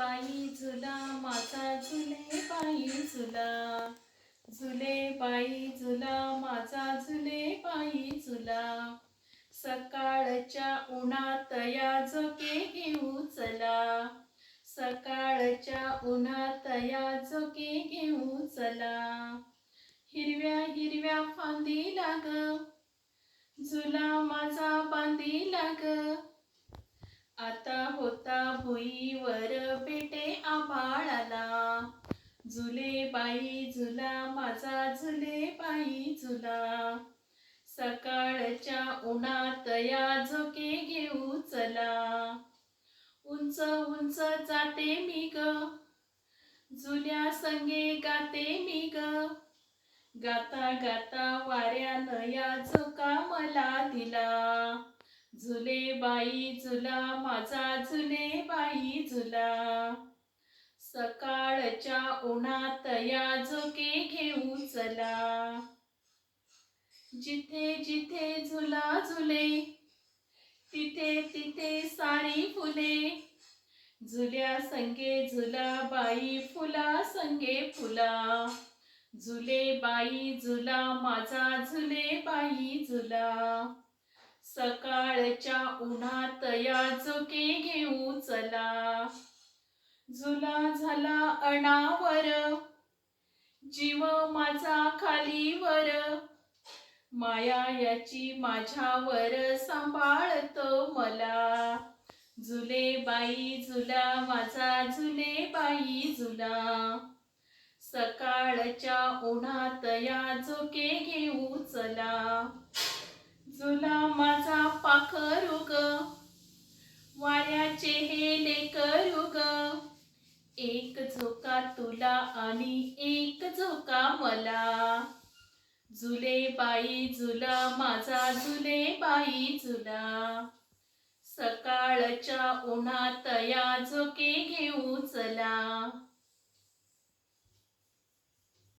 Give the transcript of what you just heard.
बाई झुला माझा झुले पायी झुला. झुले बाई झुला माझा झुले पायी झुला. सकाळच्या उन्हात या झोके घेऊ चला. सकाळच्या उन्हात या झोके घेऊ चला. हिरव्या हिरव्या फांदी लाग. झुला माझा बांधी लाग. आता होता भुईवर झुले बाई झुला माझा झुले बाई झुला. सकाळच्या उन्हात या झोके घेऊ चला. उंच उंच जाते मी ग. झुल्या संगे गाते मी ग. गाता गाता वाऱ्यानं या झोका मला दिला. झुले बाई झुला माझा झुले बाई झुला. सकाळच्या उन्हात या झोके घेऊ चला. जिथे जिथे झुला झुले तिथे तिथे सारी फुले. झुल्या संगे झुला बाई फुला संगे फुला. झुले बाई झुला माझा झुले बाई झुला. सकाळच्या उन्हात या झोके घेऊ चला. झुला झाला अनावर जीव माझा खालीवर माया याची माझ्यावर सांभाळतो मला. झुले बाई झुला माझा झुले बाई झुला सकाळच्या उन्हात या झोके घेऊ चला. झुला माझा पाखरुग वाऱ्याचे हे लेकरुग एक झोका तुला आणि एक झोका मला. झुले बाई झुला माझा झुले बाई झुला सकाळच्या उन्हात या झोके घेऊ चला.